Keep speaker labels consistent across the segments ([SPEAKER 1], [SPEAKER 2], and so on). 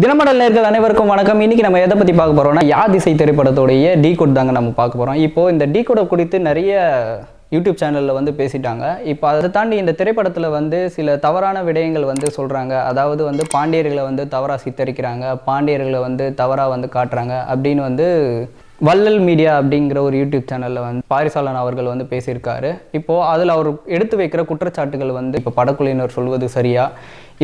[SPEAKER 1] தினமடல் நேர்கள் அனைவருக்கும் வணக்கம். இன்னைக்கு நம்ம எதை பற்றி பார்க்க போறோம்னா யா திசை திரைப்படத்துடைய டீ கோட் தாங்க நம்ம பார்க்க போகிறோம் இப்போ இந்த டீ கோடை குறித்து நிறைய யூடியூப் சேனலில் வந்து பேசிட்டாங்க. இப்போ அதை தாண்டி இந்த திரைப்படத்தில் வந்து சில தவறான விடயங்கள் வந்து சொல்கிறாங்க அதாவது வந்து பாண்டியர்களை வந்து தவறாக சித்தரிக்கிறாங்க. பாண்டியர்களை வந்து தவறாக வந்து காட்டுறாங்க அப்படின்னு வந்து வள்ளல் மீடியா அப்படிங்கிற ஒரு யூடியூப் சேனலில் வந்து பாரிசாலன் அவர்கள் வந்து பேசியிருக்காரு. இப்போது அதில் அவர் எடுத்து வைக்கிற குற்றச்சாட்டுகள் வந்து இப்போ படக்குழுவினர் சொல்வது சரியா?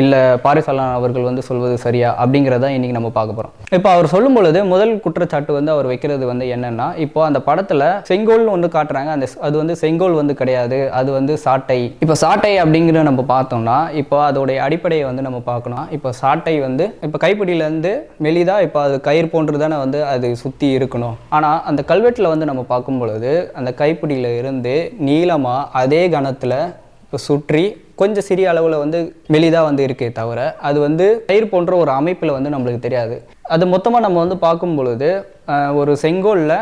[SPEAKER 1] இல்லை பாரிசாலன் அவர்கள் வந்து சொல்வது சரியா அப்படிங்கிறத இன்றைக்கி நம்ம பார்க்க போகிறோம் இப்போ அவர் சொல்லும் பொழுது முதல் குற்றச்சாட்டு வந்து அவர் வைக்கிறது வந்து என்னென்னா இப்போ அந்த படத்தில் செங்கோல்னு ஒன்று காட்டுறாங்க. அந்த அது வந்து செங்கோல் வந்து கிடையாது. அது வந்து சாட்டை. இப்போ சாட்டை அப்படிங்கிற நம்ம பார்த்தோம்னா இப்போ அதோடைய அடிப்படையை வந்து நம்ம பார்க்கணும். இப்போ சாட்டை வந்து இப்போ கைப்பிடியிலேருந்து மெலிதா இப்போ அது கயிறு போன்று தானே வந்து அது சுற்றி இருக்கணும். ஆனால் அந்த கல்வெட்டில் வந்து நம்ம பார்க்கும் பொழுது அந்த கைப்பிடியில் இருந்து நீளமாக அதே கணத்தில் இப்போ சுற்றி கொஞ்சம் சிறிய அளவில் வந்து மெலிதாக வந்து இருக்கே தவிர அது வந்து பயிர் போன்ற ஒரு அமைப்பில் வந்து நம்மளுக்கு தெரியாது. அது மொத்தமாக நம்ம வந்து பார்க்கும் பொழுது ஒரு செங்கோலில்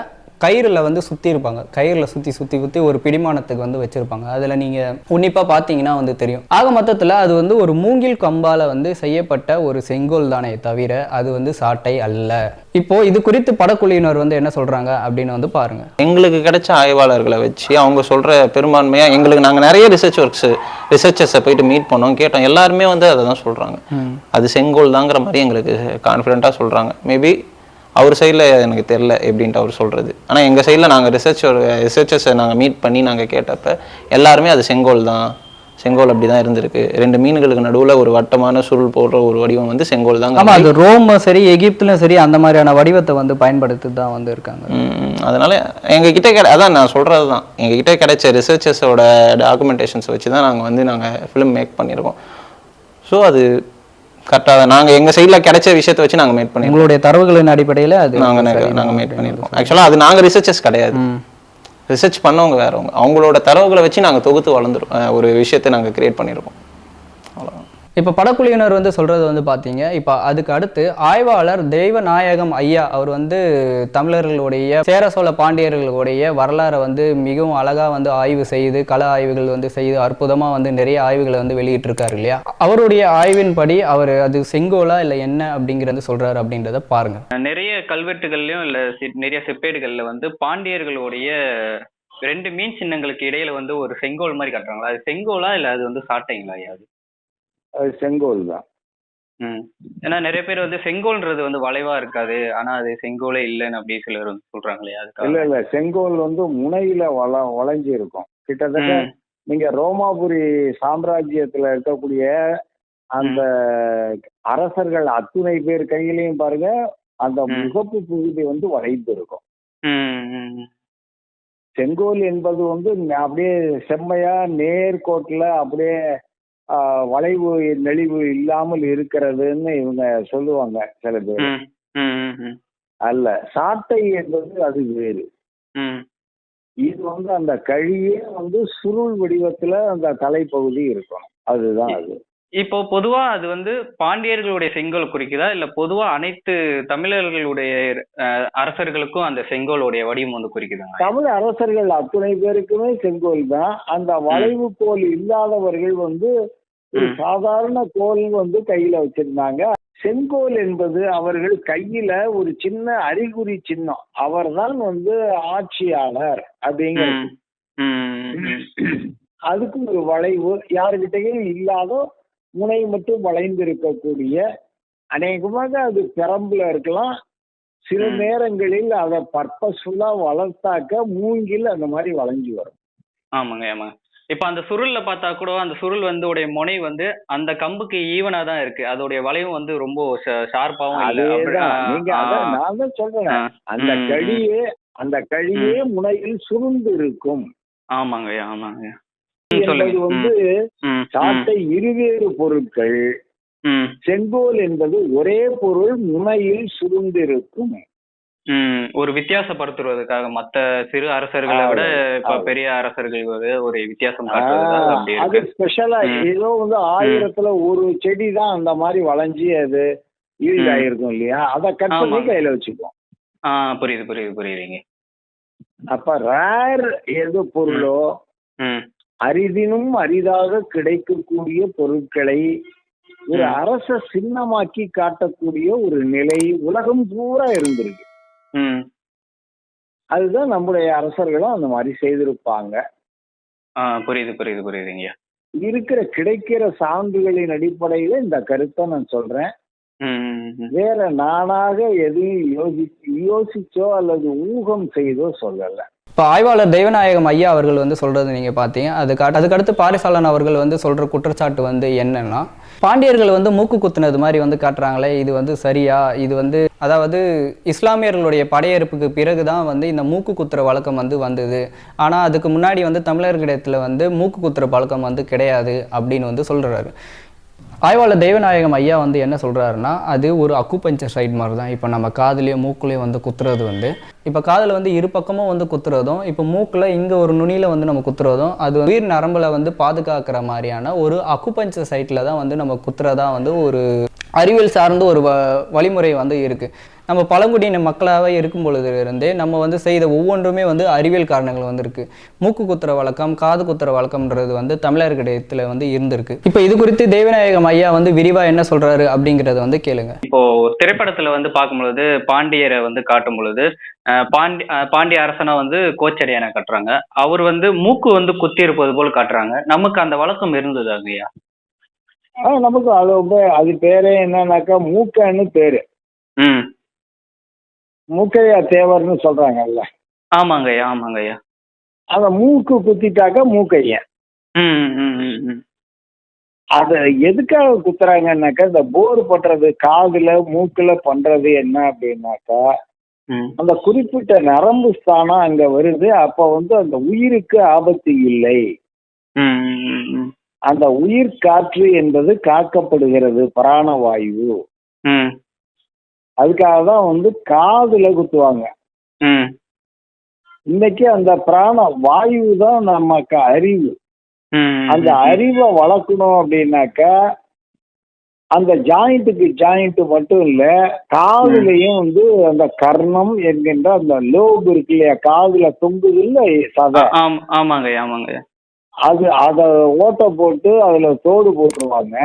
[SPEAKER 1] கயிறில் வந்து சுற்றி இருப்பாங்க. கயிறில் சுற்றி சுற்றி சுற்றி ஒரு பிடிமானத்துக்கு வந்து வச்சுருப்பாங்க. அதில் நீங்கள் உன்னிப்பாக பார்த்தீங்கன்னா வந்து தெரியும். ஆக மொத்தத்தில் அது வந்து ஒரு மூங்கில் கம்பால் வந்து செய்யப்பட்ட ஒரு செங்கோல் தானே தவிர அது வந்து சாட்டை அல்ல. இப்போ இது குறித்து படக்குழுவினர் வந்து என்ன சொல்கிறாங்க அப்படின்னு வந்து பாருங்கள்
[SPEAKER 2] எங்களுக்கு கிடைச்ச ஆய்வாளர்களை வச்சு அவங்க சொல்ற பெரும்பான்மையா எங்களுக்கு நாங்க நிறைய ரிசர்ச் ஒர்க்ஸ் ரிசர்ச்சர்ஸை போயிட்டு மீட் பண்ணோம் கேட்டோம். எல்லாருமே வந்து அதை தான் சொல்றாங்க அது செங்கோல் தாங்கிற மாதிரி எங்களுக்கு கான்ஃபிடென்ட்டாக சொல்றாங்க. மேபி அவர் சைடில் எனக்கு தெரில எப்படின்ட்டு அவர் சொல்றது. ஆனா எங்க சைடில் நாங்கள் ரிசர்ச் ரிசர்ச்சர்ஸை நாங்கள் மீட் பண்ணி நாங்க கேட்டப்ப எல்லாருமே அது செங்கோல் தான். செங்கோல் அப்படி தான் இருந்திருக்கு. ரெண்டு மீன்களுக்கு நடுவுல ஒரு வட்டமான சுருள் போடுற ஒரு வடிவம் வந்து செங்கோல் தாங்க
[SPEAKER 1] ஆமாம் அது ரோம் சரி எகிப்துலையும் சரி அந்த மாதிரியான வடிவத்தை வந்து பயன்படுத்தி தான் வந்து இருக்காங்க.
[SPEAKER 2] அதனால எங்ககிட்ட கிடை அதான் நான் சொல்கிறது தான். எங்ககிட்ட கிடைச்ச ரிசர்ச்சர்ஸோட டாக்குமெண்டேஷன்ஸ் வச்சு தான் நாங்கள் வந்து நாங்கள் ஃபிலிம் மேக் பண்ணியிருக்கோம் ஸோ அது கரெக்டாக நாங்கள் எங்கள் சைடில் கிடைச்ச விஷயத்தை வச்சு நாங்கள் மேக் பண்ணியிருக்கோம்
[SPEAKER 1] உங்களுடைய தரவுகளின் அடிப்படையில் அது
[SPEAKER 2] நாங்கள் நாங்கள் மேக் பண்ணியிருக்கோம் ஆக்சுவலாக அது நாங்கள் ரிசர்ச்சர்ஸ் கிடையாது. ரிசர்ச் பண்ணவங்க வேறவங்க அவங்களோட தரவுகளை வச்சு நாங்கள் தொகுத்து வளர்ந்துரும் அஹ் ஒரு விஷயத்தை நாங்கள் கிரியேட் பண்ணியிருக்கோம்
[SPEAKER 1] இப்போ படக்குழுவினர் வந்து சொல்கிறது வந்து பார்த்தீங்க இப்போ அதுக்கு அடுத்து ஆய்வாளர் தெய்வநாயகம் ஐயா அவர் வந்து தமிழர்களுடைய சேர சோழ பாண்டியர்களுடைய வரலாறை வந்து மிகவும் அழகாக வந்து ஆய்வு செய்து கல ஆய்வுகள் வந்து செய்து அற்புதமாக வந்து நிறைய ஆய்வுகளை வந்து வெளியிட்டிருக்காரு இல்லையா? அவருடைய ஆய்வின்படி அவர் அது செங்கோலா இல்லை என்ன அப்படிங்கிறது சொல்கிறாரு அப்படின்றத பாருங்கள் நிறைய கல்வெட்டுகள்லையும் இல்லை நிறைய செப்பேடுகளில் வந்து பாண்டியர்களுடைய ரெண்டு மீன் சின்னங்களுக்கு இடையில வந்து ஒரு செங்கோல் மாதிரி காட்டுறாங்களா? அது செங்கோலா இல்லை அது வந்து சாட்டைங்களா ஐயா அது?
[SPEAKER 3] அது செங்கோல் தான்.
[SPEAKER 1] ம். ஏன்னா நிறைய பேர் வந்து செங்கோல்ன்றது வந்து வளைவா இருக்காது. ஆனா அது செங்கோலே இல்லைன்னு அப்படி சிலர் வந்து சொல்றாங்க இல்லையா
[SPEAKER 3] இல்ல
[SPEAKER 1] அதுக்காக
[SPEAKER 3] இல்ல. செங்கோல் வந்து முனையில வள வளைஞ்சு இருக்கும் கிட்டத்தட்ட. நீங்க ரோமாபுரி சாம்ராஜ்யத்துல இருக்கக்கூடிய அந்த அரசர்கள் அத்துணை பேர் கையிலையும் பாருங்க அந்த. முகப்பு பகுதி வந்து வளைந்து இருக்கும். செங்கோல் என்பது வந்து அப்படியே செம்மையா நேர்கோட்டுல அப்படியே வளைவு நெளிவு இல்லாமல் இருக்கிறதுன்னு இவங்க சொல்லுவாங்க சில பேர். அல்ல சாட்டை என்பது அது வேறு. இது வந்து அந்த கழியே வந்து சுருள் வடிவத்துல அந்த தலைப்பகுதி இருக்கணும் அதுதான் அது
[SPEAKER 1] இப்போ பொதுவா அது வந்து பாண்டியர்களுடைய செங்கோல் குறிக்குதா? இல்ல பொதுவா அனைத்து தமிழர்களுடைய அரசர்களுக்கும் அந்த செங்கோலுடைய வடிவம் வந்து குறிக்குதாங்க
[SPEAKER 3] தமிழ் அரசர்கள் அத்துணை பேருக்குமே செங்கோல் தான். அந்த வளைவு கோல் இல்லாதவர்கள் வந்து ஒரு. சாதாரண கோல் வந்து கையில வச்சிருந்தாங்க. செங்கோல் என்பது அவர்கள் கையில ஒரு சின்ன அறிகுறி சின்னம். அவர்தான் வந்து ஆட்சியாளர் அப்படிங்கிறது
[SPEAKER 1] ம், ம், ம்.
[SPEAKER 3] அதுக்கு ஒரு வளைவு. யாருக்கிட்டையும் இல்லாத முனை மட்டும் வளைந்து இருக்கக்கூடிய அநேகமாக அது பெரம்புல இருக்கலாம். சில. நேரங்களில் அதை பர்பஸ்ஃபுல்லா வளர்த்தாக்க மூங்கில் அந்த மாதிரி வளைஞ்சு வரும்.
[SPEAKER 1] ஆமாங்க ஆமாங்க. இப்ப அந்த சுருள்ல பார்த்தா கூட அந்த சுருள் வந்து உடைய முனை வந்து அந்த கம்புக்கு ஈவனா தான் இருக்கு. அதோடைய வளைவும் வந்து ரொம்ப ஷார்ப்பாவும்
[SPEAKER 3] நீங்க நான் தான் சொல்றேன். அந்த. கழியே அந்த கழியே முனையில் சுருண்டு இருக்கும்.
[SPEAKER 1] ஆமாங்க ஆமாங்க.
[SPEAKER 3] என்பது வந்து சாட்டை இருவேறு பொருட்கள். செங்கோல் என்பது ஒரே பொருள் முனையில் சுருண்டிருக்கும்.
[SPEAKER 1] ம். ஒரு வித்தியாசப்படுத்துவதற்காக மத்த சிறு அரசர்களை விட. பெரிய அரசர்கள் ஒரு வித்தியாசம்
[SPEAKER 3] அது ஸ்பெஷலா. ஏதோ வந்து ஆயிரத்துல ஒரு செடி தான் அந்த மாதிரி வளைஞ்சு அது ஈல்ட். ஆயிருக்கும் இல்லையா? அதை கட் பண்ணி. கையில வச்சுக்குவோம்.
[SPEAKER 1] புரியுது புரியுது புரியுதுங்க.
[SPEAKER 3] அப்ப ரேர் எது பொருளோ அரிதினும் அரிதாக கிடைக்கக்கூடிய பொருட்களை ஒரு. அரச சின்னமாக்கி காட்டக்கூடிய ஒரு நிலை உலகம் பூரா இருந்திருக்கு. அதுதான் நம்முடைய அரசர்களும் அந்த மாதிரி செய்திருப்பாங்க.
[SPEAKER 4] புரியுது புரியுது புரியுதுங்கய்யா.
[SPEAKER 3] இருக்கிற கிடைக்கிற சான்றுகளின் அடிப்படையில இந்த கருத்தை நான் சொல்றேன். வேற நானாக எதையும் யோசி யோசிச்சோ அல்லது ஊகம் செய்தோ சொல்லல.
[SPEAKER 1] இப்போ ஆய்வாளர் தெய்வநாயகம் ஐயா அவர்கள் வந்து சொல்றது நீங்க பார்த்தீங்க அதுக்கு அதுக்கடுத்து பாரிசாலன் அவர்கள் வந்து சொல்ற குற்றச்சாட்டு வந்து என்னன்னா பாண்டியர்கள் வந்து மூக்கு குத்துனது மாதிரி வந்து காட்டுறாங்களே இது வந்து சரியா? இது வந்து அதாவது இஸ்லாமியர்களுடைய படையெடுப்புக்கு பிறகு தான் வந்து இந்த மூக்கு குத்துற வழக்கம் வந்து வந்தது. ஆனால் அதுக்கு முன்னாடி வந்து தமிழர்களிடத்தில் வந்து மூக்கு குத்துற பழக்கம் வந்து கிடையாது அப்படின்னு வந்து சொல்கிறாரு ஆய்வாளர் தெய்வநாயகம் ஐயா வந்து என்ன சொல்கிறாருன்னா அது ஒரு அக்குபஞ்சர் சைட் மாதிரி தான் இப்போ நம்ம காதுலயோ மூக்குலயோ வந்து குத்துறது வந்து. இப்போ காதில் வந்து இரு பக்கமும் வந்து குத்துறதும் இப்போ மூக்கில் இங்கே ஒரு நுனியில் வந்து நம்ம குத்துறதும் அது உயிர் நரம்பில் வந்து பாதுகாக்கிற மாதிரியான ஒரு அக்குபஞ்சர் சைட்டில் தான் வந்து நம்ம குத்துறதா வந்து ஒரு அறிவியல் சார்ந்த ஒரு வ வழிமுறை வந்து இருக்குது நம்ம பழங்குடியின மக்களாகவே இருக்கும் பொழுது இருந்தே நம்ம வந்து செய்த ஒவ்வொன்றுமே வந்து அறிவியல் காரணங்கள் வந்து இருக்கு மூக்கு குத்துற வழக்கம் காது குத்துற வழக்கம்ன்றது வந்து தமிழர்களிடத்துல வந்து இருந்திருக்கு. இப்போ இது குறித்து தேவநாயகம் ஐயா வந்து விரிவா என்ன சொல்றாரு அப்படிங்கறத வந்து கேளுங்க.
[SPEAKER 4] இப்போ திரைப்படத்துல வந்து பார்க்கும்பொழுது பாண்டியரை வந்து காட்டும் பொழுது அஹ், பாண்டி பாண்டிய அரசனை வந்து கோச்சடையான காட்டுறாங்க. அவர் வந்து மூக்கு வந்து குத்தி இருப்பது போல் காட்டுறாங்க. நமக்கு அந்த வழக்கம் இருந்தது ஐயா?
[SPEAKER 3] ஆனா நமக்கு அது அது பேரே என்னன்னாக்கா மூக்கன்னு பேரு.
[SPEAKER 4] ம்.
[SPEAKER 3] மூக்கையா தேவர்னு சொல்றாங்கல்ல.
[SPEAKER 4] ஆமாங்க ஐயா ஆமாங்க ஐயா
[SPEAKER 3] அந்த மூக்கு குத்திட்டாக்கா மூக்கையன்
[SPEAKER 4] ம் ம் ம் ம்
[SPEAKER 3] அத எதுக்காக குத்துறாங்கன்னாக்கா இந்த போர் பண்றது காதுல மூக்குல பண்றது என்ன அப்படின்னாக்கா அந்த குறிப்பிட்ட நரம்பு ஸ்தானம் அங்க வருது அப்ப வந்து அந்த உயிருக்கு ஆபத்து இல்லை. அந்த உயிர் காற்று என்பது காக்கப்படுகிறது பிராணவாயு அதுக்காக தான் வந்து காதுல குத்துவாங்க.
[SPEAKER 4] ம்.
[SPEAKER 3] இன்னைக்கு அந்த பிராண வாயு தான் நமக்கு அறிவு.
[SPEAKER 4] ம்
[SPEAKER 3] அந்த அறிவை வளர்க்கணும் அப்படின்னாக்கா அந்த ஜாயிண்ட்டுக்கு ஜாயிண்ட் மட்டும் இல்ல காதுலயும் வந்து அந்த கர்ணம் என்கின்ற அந்த லோப் இருக்கு இல்லையா? காதுல தொங்குது இல்ல சதை?
[SPEAKER 4] ஆம் ஆமாங்க ஆமாங்க.
[SPEAKER 3] அது அத ஓட்டை போட்டு அதுல தோடு போட்டுருவாங்க.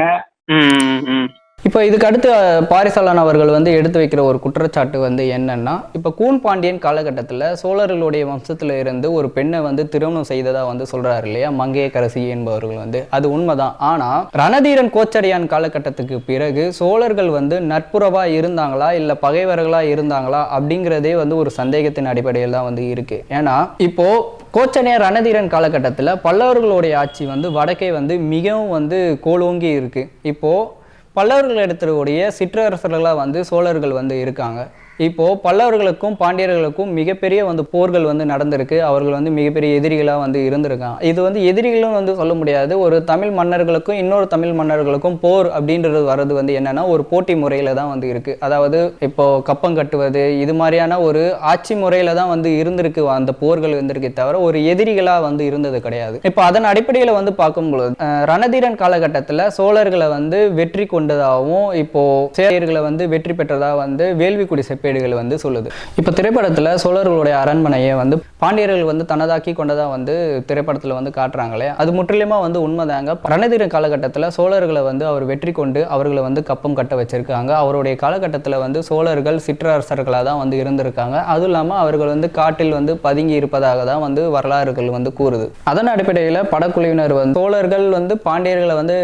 [SPEAKER 4] ம் ம் ம்.
[SPEAKER 1] இப்போ இதுக்கு அடுத்து பாரிசாலன் அவர்கள் வந்து எடுத்து வைக்கிற ஒரு குற்றச்சாட்டு வந்து என்னன்னா இப்போ கூன் பாண்டியன் காலகட்டத்தில் சோழர்களுடைய வம்சத்தில் இருந்து ஒரு பெண்ணை வந்து திருமணம் செய்ததாக வந்து சொல்கிறாரு இல்லையா? மங்கையக்கரசி என்பவர்கள் வந்து. அது உண்மைதான். ஆனால் ரணதீரன் கோச்சடையான் காலகட்டத்துக்கு பிறகு சோழர்கள் வந்து நட்புறவாக இருந்தாங்களா? இல்லை பகைவர்களாக இருந்தாங்களா? அப்படிங்கிறதே வந்து ஒரு சந்தேகத்தின் அடிப்படையில் தான் வந்து இருக்கு. ஏன்னா இப்போ கோச்சடையான் ரணதீரன் காலகட்டத்தில் பல்லவர்களுடைய ஆட்சி வந்து வடக்கே வந்து மிகவும் வந்து கோலோங்கி இருக்கு. இப்போ பல்லவர்கள் இடத்துடைய சிற்றரசர்களாக வந்து சோழர்கள் வந்து இருக்காங்க. இப்போது பல்லவர்களுக்கும் பாண்டியர்களுக்கும் மிகப்பெரிய வந்து போர்கள் வந்து நடந்திருக்கு. அவர்கள் வந்து மிகப்பெரிய எதிரிகளாக வந்து இருந்திருக்காங்க. இது வந்து எதிரிகளும் வந்து சொல்ல முடியாது. ஒரு தமிழ் மன்னர்களுக்கும் இன்னொரு தமிழ் மன்னர்களுக்கும் போர் அப்படின்றது வர்றது வந்து என்னென்னா ஒரு போட்டி முறையில் தான் வந்து இருக்குது அதாவது இப்போது கப்பம் கட்டுவது இது மாதிரியான ஒரு ஆட்சி முறையில் தான் வந்து இருந்திருக்கு. அந்த போர்கள் இருந்திருக்கே தவிர ஒரு எதிரிகளாக வந்து இருந்தது கிடையாது. இப்போ அதன் அடிப்படையில் வந்து பார்க்கும்பொழுது ரணதீரன் காலகட்டத்தில் சோழர்களை வந்து வெற்றி கொண்டதாகவும் இப்போது சேரியர்களை வந்து வெற்றி பெற்றதாக வந்து வேள்விக்குடி செப்பேடுகள் வந்து சொல்லுது. இப்போ திரைப்படத்தில் சோழர்களுடைய அரண்மனையை வந்து பாண்டியர்கள் வந்து தனதாக்கி கொண்டதாக வந்து திரைப்படத்தில் வந்து காட்டுறாங்களே. அது முற்றிலுமா வந்து உண்மைதாங்க. ரணதீரன் காலகட்டத்தில் சோழர்களை வந்து அவர் வெற்றி கொண்டு அவர்களை வந்து கப்பம் கட்ட வச்சிருக்காங்க. அவருடைய காலகட்டத்தில் வந்து சோழர்கள் சிற்றரசர்களாக தான் வந்து இருந்திருக்காங்க. அதுவும் இல்லாமல் அவர்கள் வந்து காட்டில் வந்து பதுங்கி இருப்பதாக தான் வந்து வரலாறுகள் வந்து கூறுது. அதன் அடிப்படையில் படக்குழுவினர் வந்து சோழர்கள் வந்து பாண்டியர்களை வந்து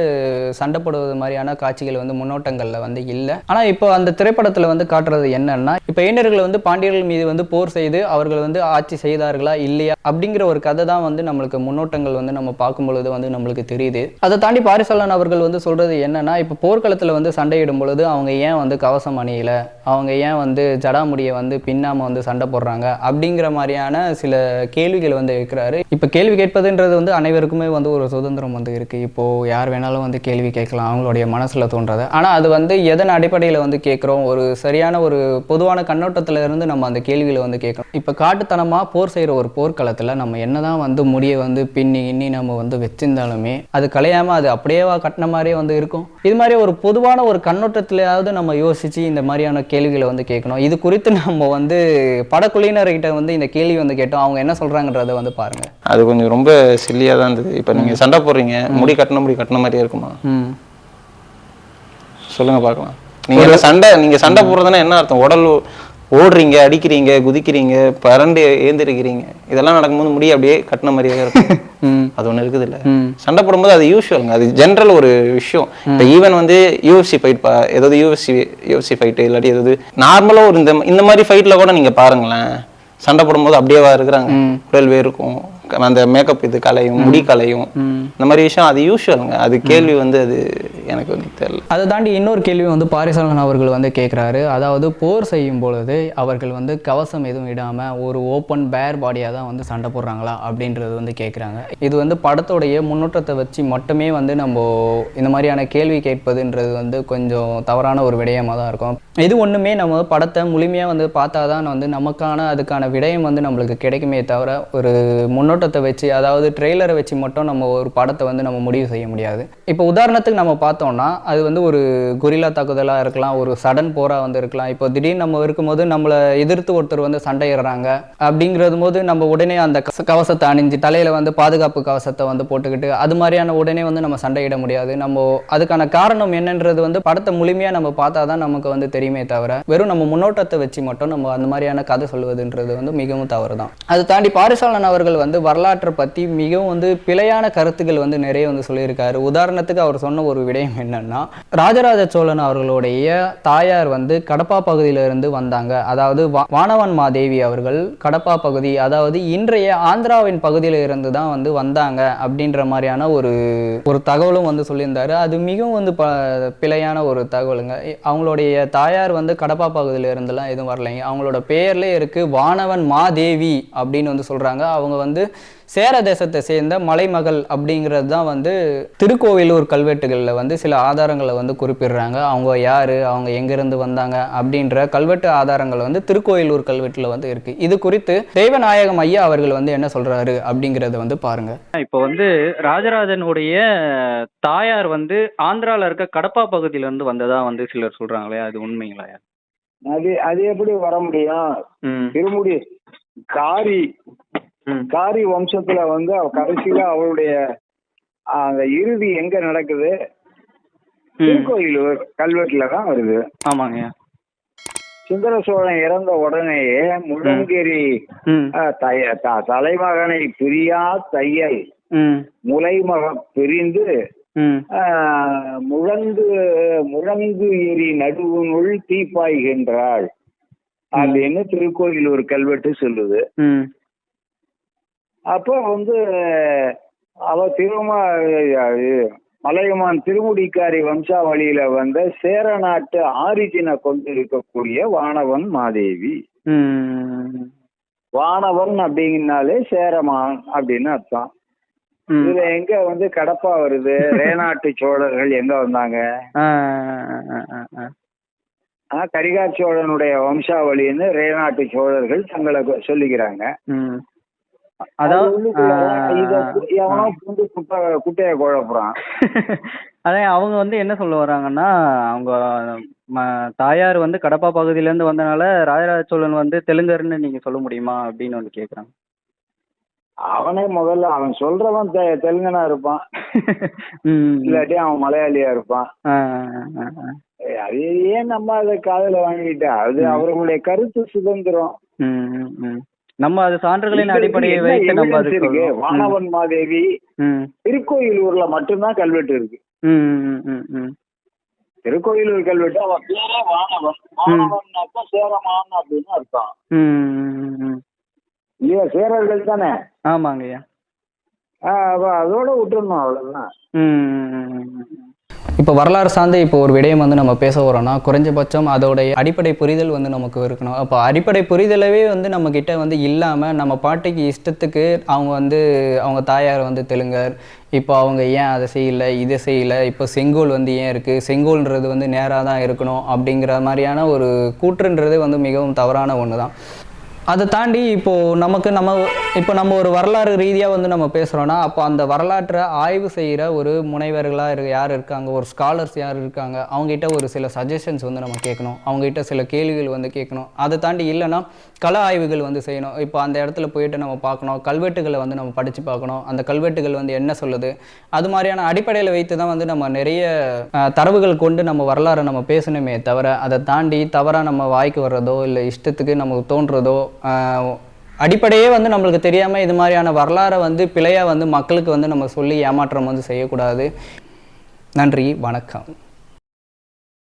[SPEAKER 1] சண்டைப்படுவது மாதிரியான காட்சிகள் வந்து முன்னோட்டங்களில் வந்து இல்லை. ஆனால் இப்போ அந்த திரைப்படத்தில் வந்து காட்டுறது என்னன்னா இப்போ இளைஞர்கள் வந்து பாண்டியர்கள் மீது வந்து போர் செய்து அவர்கள் வந்து ஆட்சி செய்தார்களா இல்லையா அப்படிங்கிற ஒரு கதை தான் வந்து நம்மளுக்கு முன்னோட்டங்கள் வந்து நம்ம பார்க்கும் பொழுது வந்து நம்மளுக்கு தெரியுது. அதை தாண்டி பாரிசாலன் அவர்கள் வந்து சொல்றது என்னன்னா இப்போ போர்க்களத்தில் வந்து சண்டையிடும் பொழுது அவங்க ஏன் வந்து கவசம் அணியல? அவங்க ஏன் வந்து ஜடாமுடியை வந்து பின்னாம வந்து சண்டை போடுறாங்க? அப்படிங்கிற மாதிரியான சில கேள்விகள் வந்து இருக்கிறாரு. இப்போ கேள்வி கேட்பதுன்றது வந்து அனைவருக்குமே வந்து ஒரு சுதந்திரம் வந்து இருக்கு. இப்போ யார் வேணாலும் வந்து கேள்வி கேட்கலாம். அவங்களுடைய மனசுல தோன்றது. ஆனா அது வந்து எதன் அடிப்படையில் வந்து கேட்குறோம்? ஒரு சரியான ஒரு பொதுவான கண்ணோட்டத்துல இருந்து நம்ம அந்த கேள்விகளை வந்து கேட்கணும். இப்போ காட்டுத்தனமா போர் செய்யற ஒரு போர்க்களத்துல நம்ம என்னதான் வந்து முடியை வந்து பின்னி இன்னி நம்ம வந்து வச்சிருந்தாலுமே அது கலையாம அது அப்படியேவா கட்டின மாதிரியே வந்து இருக்கும். இது மாதிரி ஒரு பொதுவான ஒரு கண்ணோட்டத்திலேயாவது நம்ம யோசிச்சு இந்த மாதிரியான கேள்விகளை வந்து கேட்கணும். இது குறித்து நம்ம வந்து படக்குழுவினர்கிட்ட வந்து இந்த கேள்வி வந்து கேட்டோம். அவங்க என்ன சொல்றாங்கன்றதை வந்து பாருங்க.
[SPEAKER 2] அது கொஞ்சம் ரொம்ப சில்லியாக தான் இருந்தது. இப்போ நீங்கள் சண்டை போடுறீங்க முடி கட்டின முடி கட்டின மாதிரியே இருக்குமா? சொல்லுங்க பார்க்கலாம். நீங்க சண்டை நீங்க சண்டை போடுறதுன்னா என்ன அர்த்தம்? உடல் ஓடுறீங்க அடிக்கிறீங்க குதிக்கிறீங்க பரண்டு ஏந்திருக்கிறீங்க. இதெல்லாம் நடக்கும்போது முடி அப்படியே கட்டின மாதிரியே இருக்கும். அது ஒண்ணு இருக்குது இல்ல சண்டை போடும்போது அது யூஸ்வலுங்க அது ஜென்ரல் ஒரு விஷயம். இப்போ ஈவன் வந்து யூஎஃப்சி ஃபைட் ஏதாவது யூஎஃப்சி யூஎஃப்சி ஃபைட்டு இல்லாட்டி ஏதாவது நார்மலாக ஒரு இந்த இந்த மாதிரி ஃபைட்டில் கூட நீங்க பாருங்களேன். சண்டை போடும்போது அப்படியேவா இருக்கிறாங்க. உடல் வேர்க்கும் அந்த மேக்கப் இது கலையும் முடி கலையும் இந்த மாதிரி விஷயம் அது யூஸ்வலுங்க அது கேள்வி வந்து அது எனக்கு வந்து தெரியல.
[SPEAKER 1] அதை தாண்டி இன்னொரு கேள்வி வந்து பாரிசாலன் அவர்கள் வந்து கேட்குறாரு அதாவது போர் செய்யும் பொழுது அவர்கள் வந்து கவசம் எதுவும் இடாமல் ஒரு ஓப்பன் பேர் பாடியாக தான் வந்து சண்டை போடுறாங்களா அப்படின்றது வந்து கேட்குறாங்க இது வந்து படத்தோடைய முன்னோட்டத்தை வச்சு மட்டுமே வந்து நம்ம இந்த மாதிரியான கேள்வி கேட்பதுன்றது வந்து கொஞ்சம் தவறான ஒரு விடயமாக தான் இருக்கும். இது ஒன்றுமே நம்ம படத்தை முழுமையாக வந்து பார்த்தா தான் வந்து நமக்கான அதுக்கான விடயம் வந்து நம்மளுக்கு கிடைக்குமே தவிர ஒரு கண்ணோட்டத்தை வச்சு அதாவது ட்ரெய்லரை வச்சு மட்டும் நம்ம ஒரு படத்தை வந்து நம்ம முடிவு செய்ய முடியாது. இப்போ உதாரணத்துக்கு நம்ம பார்த்தோம்னா அது வந்து ஒரு கொரில்லா தாக்குதலாக இருக்கலாம் ஒரு சடன் போராக வந்து இருக்கலாம். இப்போ திடீர்னு நம்ம இருக்கும்போது நம்மளை எதிர்த்து ஒருத்தர் வந்து சண்டையிடுறாங்க அப்படிங்கிறது போது நம்ம உடனே அந்த கவசத்தை அணிஞ்சு தலையில் வந்து பாதுகாப்பு கவசத்தை வந்து போட்டுக்கிட்டு அது மாதிரியான உடனே வந்து நம்ம சண்டையிட முடியாது. நம்ம அதுக்கான காரணம் என்னன்றது வந்து படத்தை முழுமையாக நம்ம பார்த்தா தான் நமக்கு வந்து தெரியுமே தவிர வெறும் நம்ம முன்னோட்டத்தை வச்சு மட்டும் நம்ம அந்த மாதிரியான கதை சொல்வதுன்றது வந்து மிகவும் தவறு தான் அது தாண்டி பாரிசாலன் அவர்கள் வந்து வரலாற்றை பற்றி மிகவும் வந்து பிழையான கருத்துக்கள் வந்து நிறைய வந்து சொல்லியிருக்காரு. உதாரணத்துக்கு அவர் சொன்ன ஒரு விடயம் என்னன்னா ராஜராஜ சோழன் அவர்களுடைய தாயார் வந்து கடப்பா பகுதியிலிருந்து வந்தாங்க. அதாவது வா- வானவன் மாதேவி அவர்கள் கடப்பா பகுதி அதாவது இன்றைய ஆந்திராவின் பகுதியில் இருந்து தான் வந்து வந்தாங்க அப்படின்ற மாதிரியான ஒரு ஒரு தகவலும் வந்து சொல்லியிருந்தாரு. அது மிகவும் வந்து ப பிழையான ஒரு தகவலுங்க. அவங்களுடைய தாயார் வந்து கடப்பா பகுதியில இருந்துலாம் எதுவும் வரலைங்க. அவங்களோட பெயர்லேயே இருக்கு வானவன் மாதேவி அப்படின்னு வந்து சொல்கிறாங்க அவங்க வந்து சேர தேசத்தை சேர்ந்த மலைமகள் அப்படிங்கிறது தான் வந்து திருக்கோவிலூர் கல்வெட்டுகளில் வந்து சில ஆதாரங்களை வந்து குறிப்பிடுறாங்க. அவங்க யார்? அவங்க எங்கேருந்து வந்தாங்க? அப்படின்ற கல்வெட்டு ஆதாரங்கள் வந்து திருக்கோயிலூர் கல்வெட்டில் வந்து இருக்கு. இது குறித்து தெய்வநாயகம் ஐயா அவர்கள் வந்து என்ன சொல்றாரு அப்படிங்கிறத வந்து பாருங்க.
[SPEAKER 4] இப்போ வந்து ராஜராஜனுடைய தாயார் வந்து ஆந்திரால இருக்க கடப்பா பகுதியில இருந்து வந்ததா வந்து சிலர் சொல்றாங்களே அது உண்மைங்களா?
[SPEAKER 3] அது அது எப்படி வர முடியும்? திருமுடி காரி காரி வம்சத்துல வந்து அவ கடைசியில அவளுடைய அந்த இறுதி எங்க நடக்குது? திருக்கோயிலூர் கல்வெட்டுல தான் வருது.
[SPEAKER 4] ஆமாங்க.
[SPEAKER 3] சுந்தர சோழன் இறந்த உடனேயே முழங்கிரி
[SPEAKER 4] ம்.
[SPEAKER 3] ஆ, தைய த- தலைமகனை பிரியா தையல் முலைமக பிரிந்து முழங்கு முழங்கு எரி நடுவுனுள் தீப்பாய்கின்றாள். அப்படின்னு திருக்கோயிலூர் கல்வெட்டு சொல்லுது. அப்போ வந்து அவ திரும மலையமான் திருமுடிக்காரி வம்சாவளியில வந்த சேர நாட்டு ஆரிஜினை கொண்டு இருக்கக்கூடிய வானவன் மாதேவி. வானவன் அப்படிங்கனாலே சேரமான் அப்படின்னு அர்த்தம். இதுல எங்க வந்து கடப்பா வருது? ரேநாட்டு சோழர்கள் எங்க வந்தாங்க? கரிகால் சோழனுடைய வம்சாவளின்னு ரேநாட்டு சோழர்கள் தங்களை சொல்லிக்கிறாங்க.
[SPEAKER 4] அதான் அவங்க வந்து என்ன சொல்ல வராங்கன்னா அவங்க தாயார் வந்து கடப்பா பகுதியில இருந்து வந்தனால ராஜராஜ சோழன் வந்து தெலுங்கர்னு நீங்க சொல்ல முடியுமா அப்படின்னு வந்து கேக்குறாங்க.
[SPEAKER 3] அவனே முதல்ல அவன் சொல்றவன் தெ- தெலுங்கனா இருப்பான். இல்லாட்டி அவன் மலையாளியா இருப்பான். அது ஏன் நம்ம அதை காதுல வாங்கிட்டா அது அவர்களுடைய கருத்து சுதந்திரம்.
[SPEAKER 4] நம்ம அது சான்றுகளின் அடிப்படையை வைத்து நம்ம அது
[SPEAKER 3] இருக்கு. வானவன் மாதேவி திருக்கோயிலூர்ல மட்டும்தான் கல்வெட்டு இருக்கு. திருக்கோயிலூர் கல்வெட்டு அவன் பேரே வானவன் வானவன்னாக்கா சேரமான் அப்படின்னு அர்த்தம். இல்லையா சேரர்கள் தானே
[SPEAKER 4] ஆமாங்கய்யா
[SPEAKER 3] ஆஹ் அப்ப அதோட விட்டுறணும் அவ்வளவுதான்.
[SPEAKER 1] இப்போ வரலாறு சார்ந்த இப்போ ஒரு விடயம் வந்து நம்ம பேச வரோம்னா குறைஞ்சபட்சம் அதோடைய அடிப்படை புரிதல் வந்து நமக்கு இருக்கணும். அப்போ அடிப்படை புரிதலவே வந்து நம்மக்கிட்ட வந்து இல்லாமல் நம்ம பாட்டுக்கு இஷ்டத்துக்கு அவங்க வந்து அவங்க தாயார் வந்து தெலுங்கர். இப்போ அவங்க ஏன் அதை செய்யலை இதை செய்யலை இப்போ செங்கோல் வந்து ஏன் இருக்குது செங்கோல்ன்றது வந்து நேராக தான் இருக்கணும் அப்படிங்கிற மாதிரியான ஒரு கூற்றுன்றது வந்து மிகவும் தவறான ஒன்று தான் அதை தாண்டி இப்போது நமக்கு நம்ம இப்போ நம்ம ஒரு வரலாறு ரீதியாக வந்து நம்ம பேசுகிறோன்னா அப்போ அந்த வரலாற்றை ஆய்வு செய்கிற ஒரு முனைவர்களாக இரு யார் இருக்காங்க? ஒரு ஸ்காலர்ஸ் யார் இருக்காங்க? அவங்ககிட்ட ஒரு சில சஜஷன்ஸ் வந்து நம்ம கேட்கணும். அவங்ககிட்ட சில கேள்விகள் வந்து கேட்கணும். அதை தாண்டி இல்லைன்னா கல ஆய்வுகள் வந்து செய்யணும். இப்போ அந்த இடத்துல போயிட்டு நம்ம பார்க்கணும். கல்வெட்டுகளை வந்து நம்ம படித்து பார்க்கணும். அந்த கல்வெட்டுகள் வந்து என்ன சொல்லுது? அது மாதிரியான அடிப்படையில் வைத்து தான் வந்து நம்ம நிறைய தரவுகள் கொண்டு நம்ம வரலாறை நம்ம பேசணுமே தவிர அதை தாண்டி தவறாக நம்ம வாய்க்கு வர்றதோ இல்லை இஷ்டத்துக்கு நமக்கு தோன்றதோ அடிப்படையே வந்து நம்மளுக்கு தெரியாமல் இது மாதிரியான வரலாறை வந்து பிழையாக வந்து மக்களுக்கு வந்து நம்ம சொல்லி ஏமாற்றம் வந்து செய்யக்கூடாது. நன்றி வணக்கம்.